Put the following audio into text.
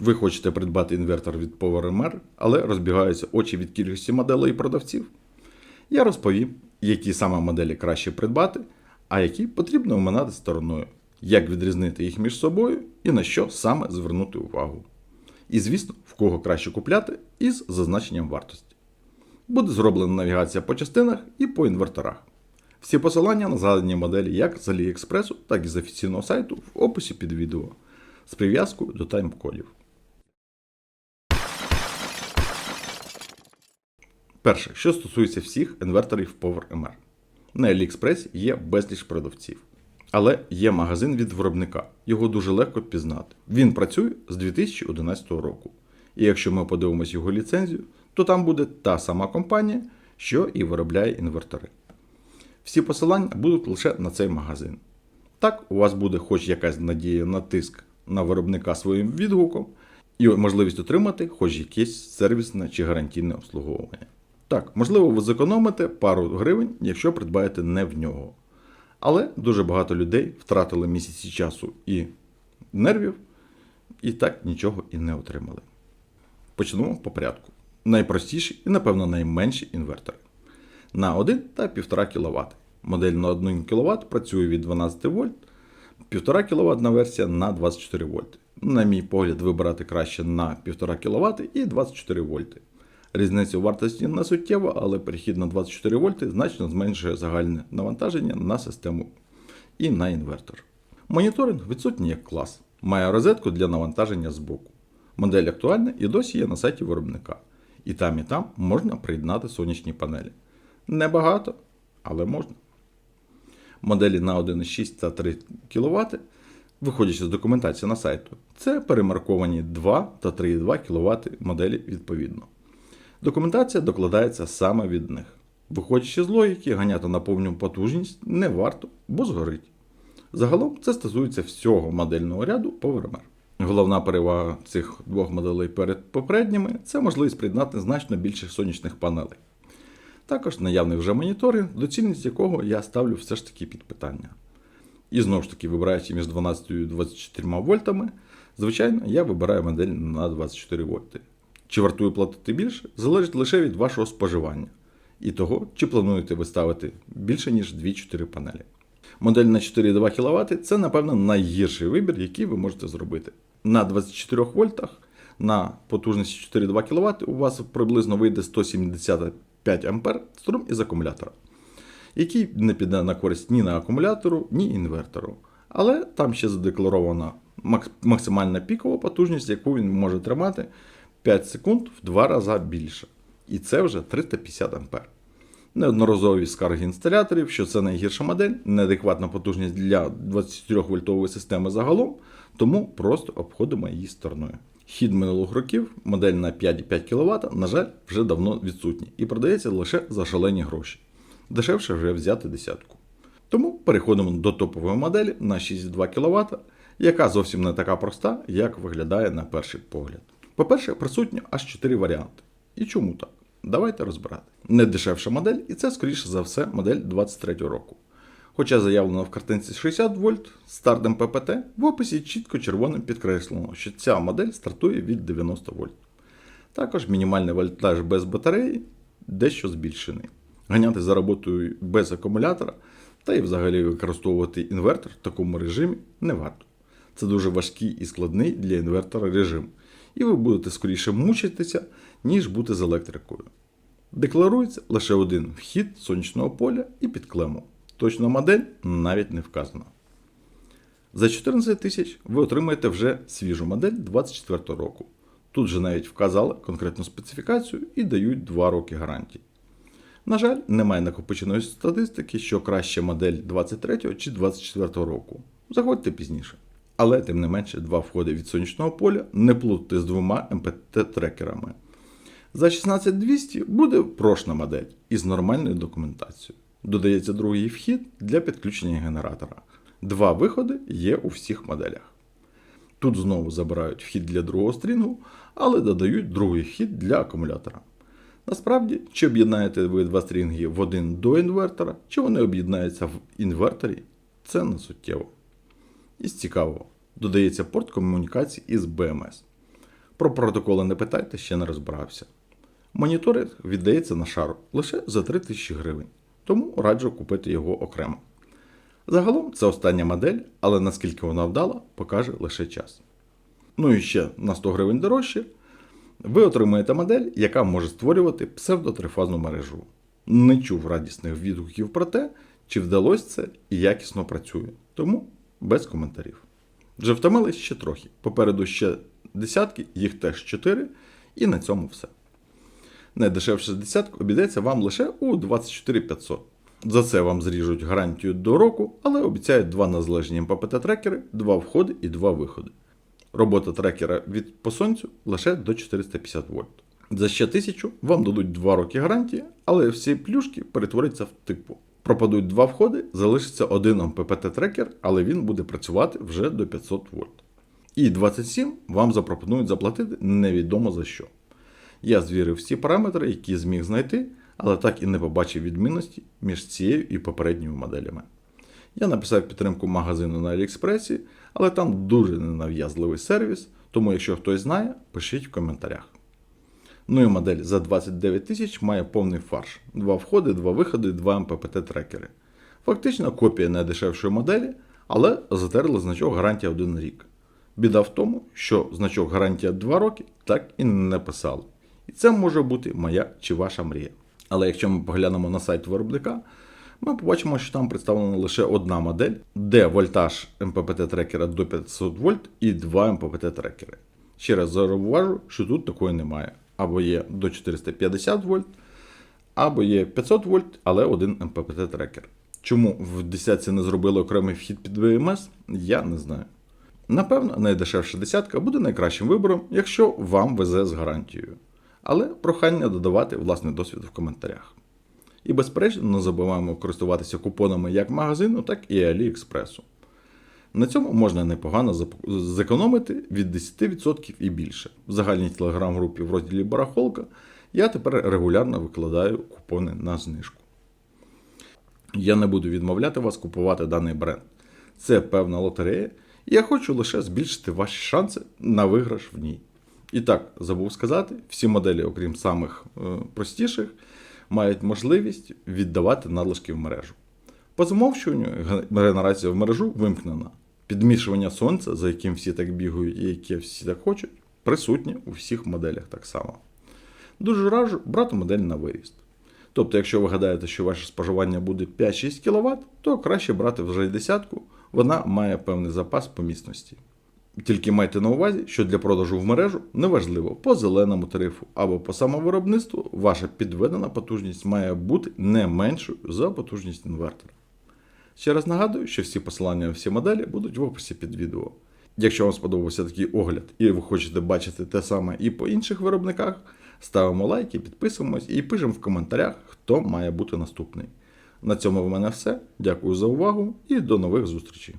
Ви хочете придбати інвертор від PowerMR, але розбігаються очі від кількості моделей і продавців. Я розповім, які саме моделі краще придбати, а які потрібно оминати стороною, як відрізнити їх між собою і на що саме звернути увагу. І, звісно, в кого краще купляти із зазначенням вартості. Буде зроблена навігація по частинах і по інверторах. Всі посилання на згадані моделі як з AliExpress, так і з офіційного сайту в описі під відео з прив'язкою до тайм-кодів. Перше, що стосується всіх інверторів PowerMR. На AliExpress є безліч продавців. Але є магазин від виробника. Його дуже легко пізнати. Він працює з 2011 року. І якщо ми подивимось його ліцензію, то там буде та сама компанія, що і виробляє інвертори. Всі посилання будуть лише на цей магазин. Так, у вас буде хоч якась надія на тиск на виробника своїм відгуком і можливість отримати хоч якесь сервісне чи гарантійне обслуговування. Так, можливо, ви зекономите пару гривень, якщо придбаєте не в нього. Але дуже багато людей втратили місяці часу і нервів, і так нічого і не отримали. Почнемо по порядку. Найпростіші і, напевно, найменші інвертори. На 1 та 1,5 кВт. Модель на 1 кВт працює від 12 вольт, 1,5 кВт версія на 24 вольти. На мій погляд, вибирати краще на 1,5 кВт і 24 вольти. Різниця вартості не суттєва, але перехід на 24 вольти значно зменшує загальне навантаження на систему і на інвертор. Моніторинг відсутній як клас. Має розетку для навантаження збоку. Модель актуальна і досі є на сайті виробника. І там, і там можна приєднати сонячні панелі. Небагато, але можна. Моделі на 1,6 та 3 кВт, виходячи з документації на сайту, це перемарковані 2 та 3,2 кВт моделі відповідно. Документація докладається саме від них. Виходячи з логіки, ганяти на повну потужність не варто, бо згорить. Загалом це стосується всього модельного ряду PowerMR. Головна перевага цих двох моделей перед попередніми це можливість приєднати значно більше сонячних панелей. Також наявний вже моніторинг, доцільність якого я ставлю все ж таки під питання. І знову ж таки, вибираючи між 12 і 24 вольтами, звичайно, я вибираю модель на 24 вольти. Чи вартує платити більше, залежить лише від вашого споживання і того, чи плануєте ви ставити більше, ніж 2-4 панелі. Модель на 4,2 кВт це, напевно, найгірший вибір, який ви можете зробити. На 24 вольтах на потужності 4,2 кВт у вас приблизно вийде 175 А струм із акумулятора, який не піде на користь ні на акумулятору, ні інвертору. Але там ще задекларована максимальна пікова потужність, яку він може тримати 5 секунд в 2 рази більше. І це вже 350 А. Неодноразові скарги інсталяторів, що це найгірша модель, неадекватна потужність для 24 вольтової системи загалом, тому просто обходимо її стороною. Хід минулих років, модель на 5,5 кВт, на жаль, вже давно відсутній і продається лише за шалені гроші. Дешевше вже взяти десятку. Тому переходимо до топової моделі на 6,2 кВт, яка зовсім не така проста, як виглядає на перший погляд. По-перше, присутньо аж 4 варіанти. І чому так? Давайте розбирати. Не дешевша модель, і це, скоріше за все, модель 23 року. Хоча заявлено в картинці 60 вольт стартом ППТ, в описі чітко червоним підкреслено, що ця модель стартує від 90 вольт. Також мінімальний вольтаж без батареї дещо збільшений. Ганяти за роботою без акумулятора та і взагалі використовувати інвертор в такому режимі не варто. Це дуже важкий і складний для інвертора режим, і ви будете скоріше мучитися, ніж бути з електрикою. Декларується лише один вхід сонячного поля і під клему. Точна модель навіть не вказана. За 14 тисяч ви отримаєте вже свіжу модель 24 року. Тут же навіть вказали конкретну специфікацію і дають 2 роки гарантії. На жаль, немає накопиченої статистики, що краща модель 23 чи 24 року. Заходьте пізніше. Але, тим не менше, два входи від сонячного поля не плутати з двома МПТ-трекерами. За 16200 буде прошна модель із нормальною документацією. Додається другий вхід для підключення генератора. Два виходи є у всіх моделях. Тут знову забирають вхід для другого стрінгу, але додають другий вхід для акумулятора. Насправді, чи об'єднаєте ви два стрінги в один до інвертора, чи вони об'єднаються в інверторі, це не суттєво. Із цікавого, додається порт комунікації із BMS. Про протоколи не питайте, ще не розбирався. Моніторинг віддається на шару лише за 3 тисячі гривень, тому раджу купити його окремо. Загалом це остання модель, але наскільки вона вдала, покаже лише час. Ну і ще на 100 гривень дорожче, ви отримуєте модель, яка може створювати псевдотрифазну мережу. Не чув радісних відгуків про те, чи вдалося це і якісно працює, тому без коментарів. Вже втомились ще трохи. Попереду ще десятки, їх теж 4, і на цьому все. Найдешевша десятка обійдеться вам лише у 24 500. За це вам зріжуть гарантію до року, але обіцяють два незалежні МППТ-трекери, два входи і два виходи. Робота трекера від по сонцю лише до 450 вольт. За ще 1000 вам дадуть 2 роки гарантії, але всі плюшки перетворяться в типу. Пропадуть два входи, залишиться один МППТ-трекер, але він буде працювати вже до 500 вольт. І 27 вам запропонують заплатити невідомо за що. Я звірив всі параметри, які зміг знайти, але так і не побачив відмінності між цією і попередніми моделями. Я написав підтримку магазину на Аліекспресі, але там дуже ненав'язливий сервіс, тому якщо хтось знає, пишіть в коментарях. Ну і модель за 29 тисяч має повний фарш: два входи, два виходи, два МППТ-трекери. Фактично копія найдешевшої моделі, але затерли значок гарантія 1 рік. Біда в тому, що значок гарантія 2 роки так і не написали. І це може бути моя чи ваша мрія. Але якщо ми поглянемо на сайт виробника, ми побачимо, що там представлена лише одна модель, де вольтаж МППТ-трекера до 500 вольт і два МППТ-трекери. Ще раз зауважу, що тут такої немає. Або є до 450 вольт, або є 500 вольт, але один МППТ-трекер. Чому в десятці не зробили окремий вхід під VMS, я не знаю. Напевно, найдешевша десятка буде найкращим вибором, якщо вам везе з гарантією. Але прохання додавати власний досвід в коментарях. І безперечно, не забуваємо користуватися купонами як магазину, так і Аліекспресу. На цьому можна непогано зекономити від 10% і більше. В загальній телеграм-групі в розділі Барахолка я тепер регулярно викладаю купони на знижку. Я не буду відмовляти вас купувати даний бренд. Це певна лотерея, і я хочу лише збільшити ваші шанси на виграш в ній. І так, забув сказати, всі моделі, окрім самих е, простіших, мають можливість віддавати надлишки в мережу. По замовчуванню ге- генерація в мережу вимкнена. Підмішування сонця, за яким всі так бігають і яке всі так хочуть, присутнє у всіх моделях так само. Дуже раджу брати модель на виріст. Тобто, якщо ви гадаєте, що ваше споживання буде 5-6 кВт, то краще брати вже й десятку, вона має певний запас по міцності. Тільки майте на увазі, що для продажу в мережу неважливо по зеленому тарифу або по самовиробництву ваша підведена потужність має бути не меншою за потужність інвертора. Ще раз нагадую, що всі посилання на всі моделі будуть в описі під відео. Якщо вам сподобався такий огляд і ви хочете бачити те саме і по інших виробниках, ставимо лайки, підписуємось і пишемо в коментарях, хто має бути наступний. На цьому в мене все. Дякую за увагу і до нових зустрічей.